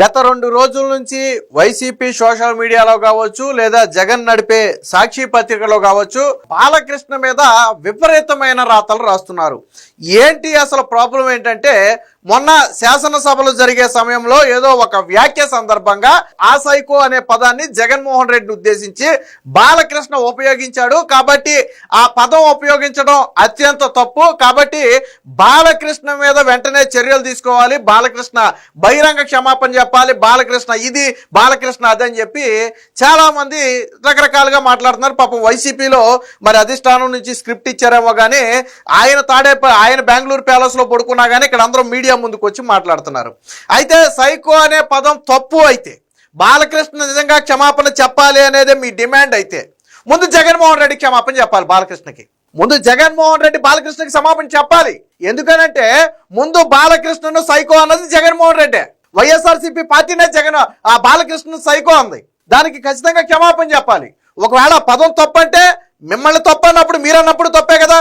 గత రెండు రోజుల నుంచి వైసీపీ సోషల్ మీడియాలో కావచ్చు లేదా జగన్ నడిపే సాక్షి పత్రికలో కావచ్చు బాలకృష్ణ మీద విపరీతమైన రాతలు రాస్తున్నారు. ఏంటి అసలు ప్రాబ్లం ఏంటంటే మొన్న శాసనసభలు జరిగే సమయంలో ఏదో ఒక వ్యాఖ్య సందర్భంగా ఆ సైకో అనే పదాన్ని జగన్మోహన్ రెడ్డిని ఉద్దేశించి బాలకృష్ణ ఉపయోగించాడు. కాబట్టి ఆ పదం ఉపయోగించడం అత్యంత తప్పు. కాబట్టి బాలకృష్ణ మీద వెంటనే చర్యలు తీసుకోవాలి. బాలకృష్ణ బహిరంగ క్షమాపణ చెప్పాలి. బాలకృష్ణ ఇది బాలకృష్ణ అదని చెప్పి చాలా మంది రకరకాలుగా మాట్లాడుతున్నారు. పాపం వైసీపీలో మరి అధిష్టానం నుంచి స్క్రిప్ట్ ఇచ్చారేమో కానీ ఆయన తాడే ఆయన బెంగళూరు ప్యాలెస్లో పడుకున్నా కానీ ఇక్కడ అందరూ మీడియా ముందుకు వచ్చి మాట్లాడుతున్నారు. అయితే సైకో అనే పదం తప్పు అయితే బాలకృష్ణ నిజంగా క్షమాపణ చెప్పాలి అనేది మీ డిమాండ్ అయితే ముందు జగన్మోహన్ రెడ్డి క్షమాపణ చెప్పాలి బాలకృష్ణకి. ముందు జగన్మోహన్ రెడ్డి బాలకృష్ణకి క్షమాపణ చెప్పాలి. ఎందుకనంటే ముందు బాలకృష్ణను సైకో అన్నది జగన్మోహన్ రెడ్డి. వైఎస్ఆర్సీపీ పార్టీనే జగన్ ఆ బాలకృష్ణ సైకో అంది. దానికి ఖచ్చితంగా క్షమాపణ చెప్పాలి. ఒకవేళ పదం తప్పంటే మిమ్మల్ని తప్పన్నప్పుడు మీరన్నప్పుడు తప్పే కదా.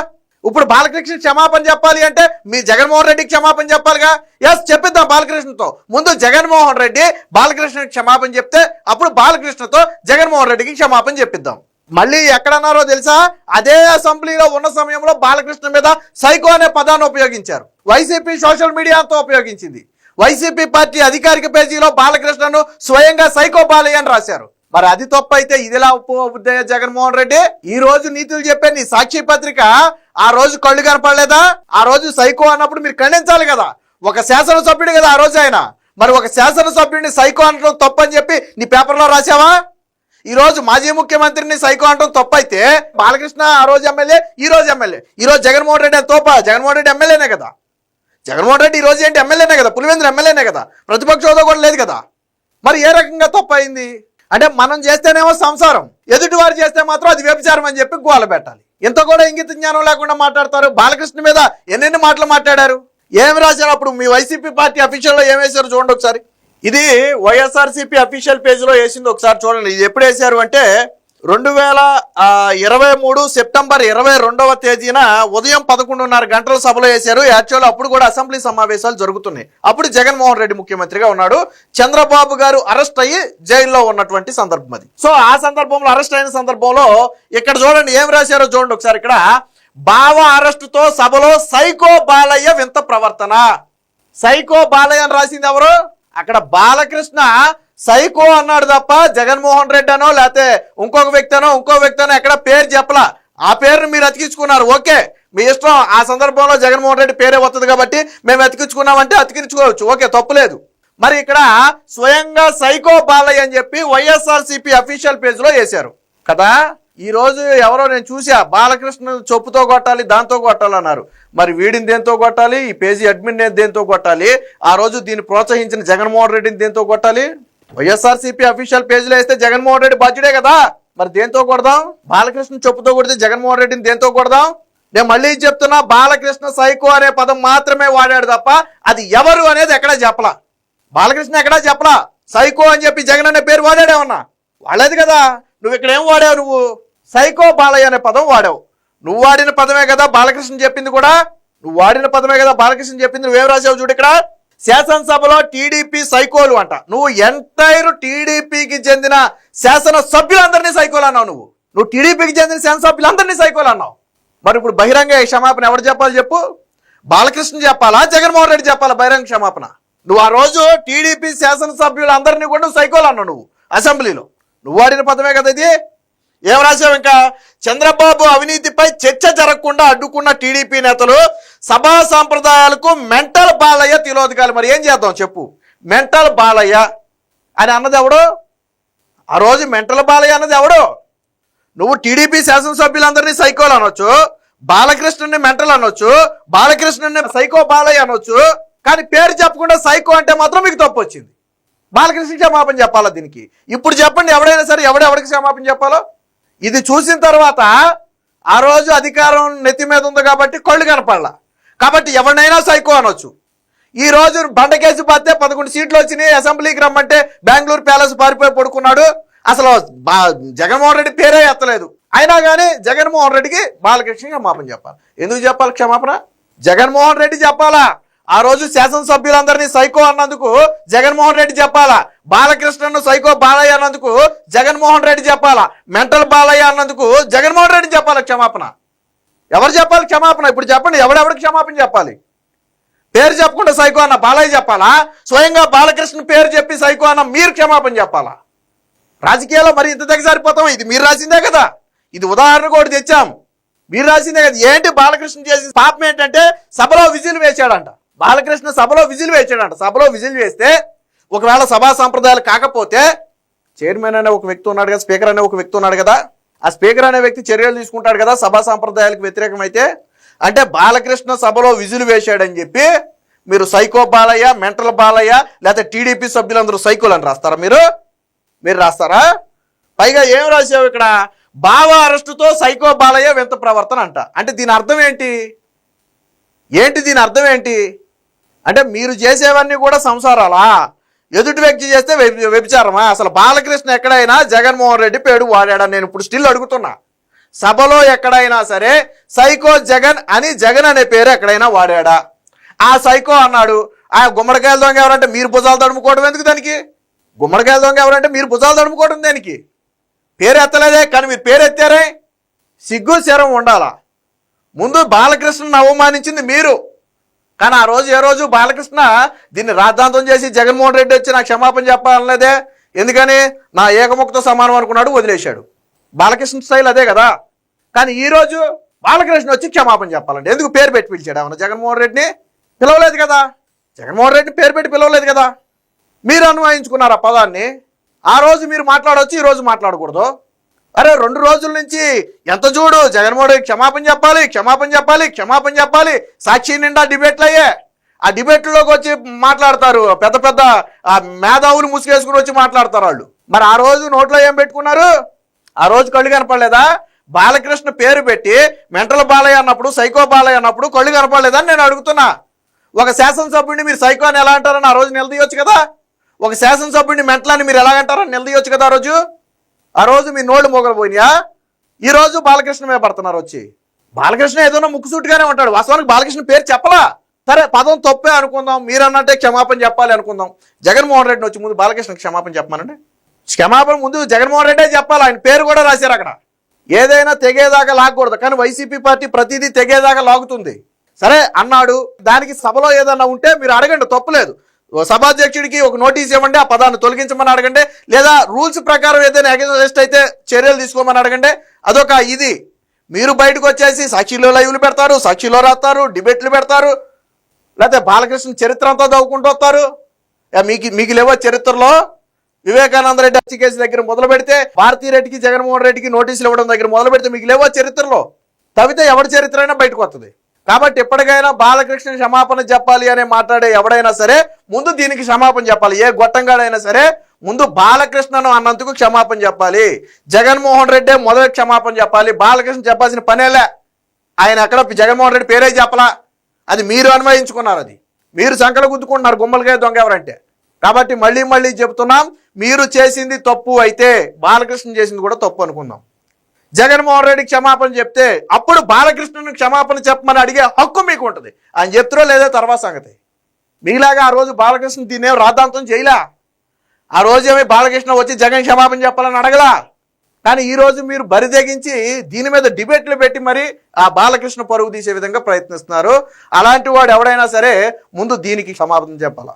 ఇప్పుడు బాలకృష్ణ క్షమాపణ చెప్పాలి అంటే మీ జగన్మోహన్ రెడ్డికి క్షమాపణ చెప్పాలిగా? ఎస్ చెప్పిద్దాం బాలకృష్ణతో. ముందు జగన్మోహన్ రెడ్డి బాలకృష్ణకి క్షమాపణ చెప్తే అప్పుడు బాలకృష్ణతో జగన్మోహన్ రెడ్డికి క్షమాపణ చెప్పిద్దాం. మళ్ళీ ఎక్కడన్నారో తెలుసా? అదే అసెంబ్లీలో ఉన్న సమయంలో బాలకృష్ణ మీద సైకో అనే పదాన్ని ఉపయోగించారు. వైసీపీ సోషల్ మీడియా అంతా ఉపయోగించింది. వైసీపీ పార్టీ అధికారిక పేజీలో బాలకృష్ణను స్వయంగా సైకో బాలయ్య అని రాశారు. మరి అది తప్ప అయితే ఇదిలా ఉద్దయ జగన్మోహన్ రెడ్డి? ఈ రోజు నీతులు చెప్పే నీ సాక్షి పత్రిక ఆ రోజు కళ్ళు కనపడలేదా? ఆ రోజు సైకో అన్నప్పుడు మీరు ఖండించాలి కదా. ఒక శాసనసభ్యుడు కదా ఆ రోజు ఆయన. మరి ఒక శాసనసభ్యుడిని సైకో అనడం తప్పు అని చెప్పి నీ పేపర్లో రాసావా ఈరోజు మాజీ ముఖ్యమంత్రిని సైకో అంటాం తప్పు అయితే బాలకృష్ణ ఆ రోజు ఎమ్మెల్యే ఈ రోజు ఎమ్మెల్యే. ఈ రోజు జగన్మోహన్ రెడ్డి అని తోప జగన్మోహన్ రెడ్డి ఎమ్మెల్యేనే కదా. జగన్మోహన్ రెడ్డి ఈ రోజు ఏంటి ఎమ్మెల్యేనే కదా? పులివేంద్ర ఎమ్మెల్యేనే కదా? ప్రతిపక్ష హోదా కూడా లేదు కదా. మరి ఏ రకంగా తప్పు అయింది? అంటే మనం చేస్తేనేమో సంసారం. ఎదుటి వారు చేస్తే మాత్రం అది వ్యభిచారం అని చెప్పి గోల పెట్టాలి. ఇంత కూడా ఇంగిత జ్ఞానం లేకుండా మాట్లాడతారు. బాలకృష్ణ మీద ఎన్నెన్ని మాటలు మాట్లాడారు? ఏమి రాశారు? అప్పుడు మీ వైసీపీ పార్టీ అఫీషియల్లో ఏం వేశారు చూడండి ఒకసారి. ఇది వైఎస్ఆర్సీపీ అఫీషియల్ పేజ్లో వేసింది ఒకసారి చూడండి. ఇది ఎప్పుడు వేశారు అంటే రెండు వేల ఇరవై మూడు సెప్టెంబర్ ఇరవై రెండవ తేదీన ఉదయం పదకొండున్నర గంటల సభలో వేశారు. యాక్చువల్ అప్పుడు కూడా అసెంబ్లీ సమావేశాలు జరుగుతున్నాయి. అప్పుడు జగన్మోహన్ రెడ్డి ముఖ్యమంత్రిగా ఉన్నాడు. చంద్రబాబు గారు అరెస్ట్ అయ్యి జైల్లో ఉన్నటువంటి సందర్భం అది. సో ఆ సందర్భంలో అరెస్ట్ అయిన సందర్భంలో ఇక్కడ చూడండి ఏం రాశారో చూడండి ఒకసారి ఇక్కడ. బావ అరెస్టుతో సభలో సైకో బాలయ్య వింత ప్రవర్తన. సైకో బాలయ్య అని రాసింది ఎవరు? అక్కడ బాలకృష్ణ సైకో అన్నాడు తప్ప జగన్మోహన్ రెడ్డి అనో లేకపోతే ఇంకొక వ్యక్తి అనో ఇంకో వ్యక్తి అనో ఎక్కడ పేరు చెప్పలా. ఆ పేరును మీరు అతికించుకున్నారు. ఓకే. మీ ఇష్టం. ఆ సందర్భంలో జగన్మోహన్ రెడ్డి పేరే వస్తుంది కాబట్టి మేము అతికించుకున్నామంటే అతికించుకోవచ్చు. ఓకే తప్పులేదు మరి ఇక్కడ స్వయంగా సైకో బాలయ్య అని చెప్పి వైఎస్ఆర్సీపీ అఫీషియల్ పేజ్లో వేశారు. కదా? ఈ రోజు ఎవరో నేను చూసా బాలకృష్ణ చొప్పుతో కొట్టాలి దాంతో కొట్టాలి అన్నారు. మరి వీడిని దేంతో కొట్టాలి? ఈ పేజీ అడ్మిన్ దేంతో కొట్టాలి? ఆ రోజు దీన్ని ప్రోత్సహించిన జగన్మోహన్ రెడ్డిని దేంతో కొట్టాలి? వైఎస్ఆర్సీపీ అఫీషియల్ పేజీలో వేస్తే జగన్మోహన్ రెడ్డి బాధ్యుడే కదా? మరి దేంతో కొడదాం? బాలకృష్ణ చెప్పుతో కొడితే జగన్మోహన్ రెడ్డిని దేంతో కొడదాం? నేను మళ్ళీ చెప్తున్నా బాలకృష్ణ సైకో అనే పదం మాత్రమే వాడాడు తప్ప అది ఎవరు అనేది ఎక్కడా చెప్పలా. బాలకృష్ణ ఎక్కడా చెప్పలా? సైకో అని చెప్పి జగన్ అనే పేరు వాడాడేమన్నా వాడలేదు కదా. నువ్వు ఇక్కడ ఏం వాడావు నువ్వు? సైకో బాలయ్య అనే పదం వాడావు. నువ్వు వాడిన పదమే కదా బాలకృష్ణ చెప్పింది కూడా. నువ్వు వాడిన పదమే కదా బాలకృష్ణ చెప్పింది. నువ్వేం రాసావు చూడు ఇక్కడ? శాసనసభలో టీడీపీ సైకోలు అంట. నువ్వు ఎంటైర్ టీడీపీకి చెందిన శాసన సభ్యులందరినీ సైకోలు అన్నావు నువ్వు. నువ్వు టీడీపీకి చెందిన శాసనసభ్యులందరినీ సైకోలు అన్నావు. మరి ఇప్పుడు బహిరంగ క్షమాపణ ఎవరు చెప్పాలి చెప్పు. బాలకృష్ణ చెప్పాలా? జగన్మోహన్ రెడ్డి చెప్పాలా బహిరంగ క్షమాపణ? నువ్వు ఆ రోజు టీడీపీ శాసనసభ్యులందరినీ కూడా నువ్వు సైకోలు అన్నావు నువ్వు అసెంబ్లీలో. నువ్వు వాడిన పదమే కదా ఇది. ఏం రాశావు ఇంకా? చంద్రబాబు అవినీతిపై చర్చ జరగకుండా అడ్డుకున్న టీడీపీ నేతలు సభా సాంప్రదాయాలకు మెంటల్ బాలయ్య తిలోదకాలు మరి ఏం చేద్దాం చెప్పు. మెంటల్ బాలయ్య అని అన్నది ఎవడు? ఆ రోజు మెంటల్ బాలయ్య అన్నది ఎవడు? నువ్వు టీడీపీ శాసనసభ్యులందరినీ సైకోలు అనొచ్చు బాలకృష్ణుని మెంటల్ అనొచ్చు బాలకృష్ణుని సైకో బాలయ్య అనొచ్చు కానీ పేరు చెప్పకుండా సైకో అంటే మాత్రం మీకు తప్పు వచ్చింది. బాలకృష్ణ క్షమాపణ చెప్పాలా దీనికి? ఇప్పుడు చెప్పండి ఎవడైనా సరే ఎవడెవడికి క్షమాపణ చెప్పాలో? ఇది చూసిన తర్వాత ఆ రోజు అధికారం నెత్తి మీద ఉంది కాబట్టి కళ్ళు కనపడలా. కాబట్టి ఎవరినైనా సైకో అనొచ్చు. ఈ రోజు బండకేసి పడితే పదకొండు సీట్లు వచ్చినాయి అసెంబ్లీకి రమ్మంటే బెంగళూరు ప్యాలెస్ పారిపోయి పడుకున్నాడు. అసలు బా- జగన్మోహన్ రెడ్డి పేరే ఎత్తలేదు. అయినా కానీ జగన్మోహన్ రెడ్డికి బాలకృష్ణ క్షమాపణ చెప్పాలి. ఎందుకు చెప్పాలి క్షమాపణ? జగన్మోహన్ రెడ్డి చెప్పాలా? ఆ రోజు శాసనసభ్యులందరినీ సైకో అన్నందుకు జగన్మోహన్ రెడ్డి చెప్పాలా? బాలకృష్ణను సైకో బాలయ్య అన్నందుకు జగన్మోహన్ రెడ్డి చెప్పాలా? మెంటల్ బాలయ్య అన్నందుకు జగన్మోహన్ రెడ్డి చెప్పాలా క్షమాపణ? ఎవరు చెప్పాలి క్షమాపణ? ఇప్పుడు చెప్పండి ఎవడెవరికి క్షమాపణ చెప్పాలి? పేరు చెప్పకుండా సైకో అన్న బాలయ్య చెప్పాలా? స్వయంగా బాలకృష్ణ పేరు చెప్పి సైకో అన్న మీరు క్షమాపణ చెప్పాలా? రాజకీయాల్లో మరి ఇంత దగ్గర సరిపోతాం ఇది మీరు రాసిందే కదా. ఇది ఉదాహరణ కూడా తెచ్చాం. మీరు రాసిందే కదా. ఏంటి బాలకృష్ణ చేసిన పాపం ఏంటంటే సభలో విజిల్ వేశాడంట. బాలకృష్ణ సభలో విజిల్ వేశాడంట. సభలో విజిల్ వేస్తే ఒకవేళ సభా సంప్రదాయాలు కాకపోతే చైర్మన్ అనే ఒక వ్యక్తి ఉన్నాడు కదా స్పీకర్ అనే ఒక వ్యక్తి ఉన్నాడు కదా ఆ స్పీకర్ అనే వ్యక్తి చర్యలు తీసుకుంటాడు కదా సభా సాంప్రదాయాలకు వ్యతిరేకమైతే. అంటే బాలకృష్ణ సభలో విజులు వేశాడని చెప్పి మీరు సైకో బాలయ్య మెంటల్ బాలయ్య లేకపోతే టీడీపీ సభ్యులందరూ సైకోలు అని రాస్తారా మీరు? మీరు రాస్తారా? పైగా ఏం రాసావు ఇక్కడ? బావ అరెస్టుతో సైకో బాలయ్య వింత ప్రవర్తన అంట. అంటే దీని అర్థం ఏంటి? ఏంటి దీని అర్థం ఏంటి? అంటే మీరు చేసేవన్నీ కూడా సంసారాలా? ఎదుటి వ్యక్తి చేస్తే వ్యభిచారమా? అసలు బాలకృష్ణ ఎక్కడైనా జగన్మోహన్ రెడ్డి పేరు వాడాడని నేను ఇప్పుడు స్టిల్ అడుగుతున్నా. సభలో ఎక్కడైనా సరే సైకో జగన్ అని జగన్ అనే పేరు ఎక్కడైనా వాడాడా? ఆ సైకో అన్నాడు ఆ గుమ్మడికాయల దొంగ ఎవరంటే మీరు భుజాలు తడుముకోవడం ఎందుకు దానికి? గుమ్మడికాయల దొంగ ఎవరంటే మీరు భుజాలు తడుముకోవడం దానికి? పేరు ఎత్తలేదే కానీ మీరు పేరు ఎత్తారే? సిగ్గు శరం ఉండాలా? ముందు బాలకృష్ణను అవమానించింది మీరు. కానీ ఆ రోజు ఏ రోజు బాలకృష్ణ దీన్ని రాద్ధాంతం చేసి జగన్మోహన్ రెడ్డి వచ్చి నాకు క్షమాపణ చెప్పాలనేదే. ఎందుకని? నా ఏకముఖతో సమానం అనుకున్నాడు వదిలేశాడు. బాలకృష్ణ స్టైల్ అదే కదా. కానీ ఈరోజు బాలకృష్ణ వచ్చి క్షమాపణ చెప్పాలండి. ఎందుకు పేరు పెట్టి పిలిచాడు ఏమన్నా జగన్మోహన్ రెడ్డిని? పిలవలేదు కదా. జగన్మోహన్ రెడ్డిని పేరు పెట్టి పిలవలేదు కదా. మీరు అన్వయించుకున్నారు ఆ పదాన్ని? ఆ రోజు మీరు మాట్లాడవచ్చు ఈ రోజు మాట్లాడకూడదు. అరే రెండు రోజుల నుంచి ఎంత చూడు? జగన్మోహన్ క్షమాపణ చెప్పాలి క్షమాపణ చెప్పాలి క్షమాపణ చెప్పాలి. సాక్షి నిండా డిబేట్లు అయ్యే ఆ డిబేట్లోకి వచ్చి మాట్లాడతారు. పెద్ద పెద్ద ఆ మేధావులు ముసుగేసుకుని వచ్చి మాట్లాడతారు వాళ్ళు. మరి ఆ రోజు నోట్లో ఏం పెట్టుకున్నారు? ఆ రోజు కళ్ళు కనపడలేదా? బాలకృష్ణ పేరు పెట్టి మెంటల్ బాలయ్య అన్నప్పుడు సైకో బాలయ్య అన్నప్పుడు కళ్ళు కనపడలేదని నేను అడుగుతున్నా. ఒక శాసనసభ్యుడిని మీరు సైకో అని ఎలా అంటారని ఆ రోజు నిలదీయొచ్చు కదా? ఒక శాసనసభ్యుడిని మెంటల్ అని మీరు ఎలా అంటారని నిలదీయొచ్చు కదా ఆ రోజు? ఆ రోజు మీ నోళ్ళు మొగలు పోయినాయా ఈరోజు బాలకృష్ణ మీద పడుతున్నారు వచ్చి. బాలకృష్ణ ఏదైనా ముక్కుసూటిగానే ఉంటాడు. వాస్తవానికి బాలకృష్ణ పేరు చెప్పలా. సరే పదం తప్పే అనుకుందాం. మీరన్నట్టే క్షమాపణ చెప్పాలి అనుకుందాం. జగన్మోహన్ రెడ్డిని వచ్చి ముందు బాలకృష్ణ క్షమాపణ చెప్పమనండి. క్షమాపణ ముందు జగన్మోహన్ రెడ్డే చెప్పాలి. ఆయన పేరు కూడా రాశారు అక్కడ. ఏదైనా తెగేదాకా లాగకూడదు. కానీ వైసీపీ పార్టీ ప్రతిదీ తెగేదాకా లాగుతుంది. సరే అన్నాడు. దానికి సభలో ఏదన్నా ఉంటే మీరు అడగండి. తప్పులేదు సభాధ్యక్షుడికి ఒక నోటీస్ ఇవ్వండి ఆ పదాన్ని తొలగించమని అడగండి లేదా రూల్స్ ప్రకారం ఏదైనా అగెన్స్ట్ అయితే చర్యలు తీసుకోమని అడగండి. అదొక ఇది. మీరు బయటకు వచ్చేసి సాక్షిలో లైవ్లు పెడతారు సాక్షిలో రాస్తారు డిబేట్లు పెడతారు లేకపోతే బాలకృష్ణ చరిత్ర అంతా చదువుకుంటూ వస్తారు. మీకు మీకు లేవో చరిత్రలో? వివేకానంద రెడ్డి హత్య కేసు దగ్గర మొదలు పెడితే భారతీ రెడ్డికి జగన్మోహన్ రెడ్డికి నోటీసులు ఇవ్వడం దగ్గర మొదలు పెడితే మీకు లేవో చరిత్రలో? తవితే ఎవరి చరిత్ర అయినా బయటకు వస్తుంది కాబట్టి ఎప్పటికైనా బాలకృష్ణ క్షమాపణ చెప్పాలి అనే మాట్లాడే ఎవడైనా సరే ముందు దీనికి క్షమాపణ చెప్పాలి. ఏ గొట్టంగాడైనా సరే ముందు బాలకృష్ణను అన్నందుకు క్షమాపణ చెప్పాలి. జగన్మోహన్ రెడ్డే మొదటి క్షమాపణ చెప్పాలి. బాలకృష్ణ చెప్పాల్సిన పనేలే. ఆయన ఎక్కడ జగన్మోహన్ రెడ్డి పేరే చెప్పలా. అది మీరు అన్వయించుకున్నారు అది. మీరు సంకల గుద్దుకుంటున్నారు గుమ్మలకాయ దొంగ ఎవరంటే. కాబట్టి మళ్ళీ మళ్ళీ చెప్తున్నాం మీరు చేసింది తప్పు అయితే బాలకృష్ణ చేసింది కూడా తప్పు అనుకుందాం. జగన్మోహన్ రెడ్డి క్షమాపణ చెప్తే అప్పుడు బాలకృష్ణను క్షమాపణ చెప్పమని అడిగే హక్కు మీకు ఉంటుంది ఆయన చెప్తారో లేదో తర్వాత సంగతి. మీలాగా ఆ రోజు బాలకృష్ణ దీన్నేం రాద్ధాంతం చేయలా? ఆ రోజేమి బాలకృష్ణ వచ్చి జగన్ క్షమాపణ చెప్పాలని అడగలా? కానీ ఈరోజు మీరు బరిదెగించి దీని మీద డిబేట్లు పెట్టి మరి ఆ బాలకృష్ణ పరుగు తీసే విధంగా ప్రయత్నిస్తున్నారు. అలాంటి వాడు ఎవడైనా సరే ముందు దీనికి క్షమాపణ చెప్పాలా?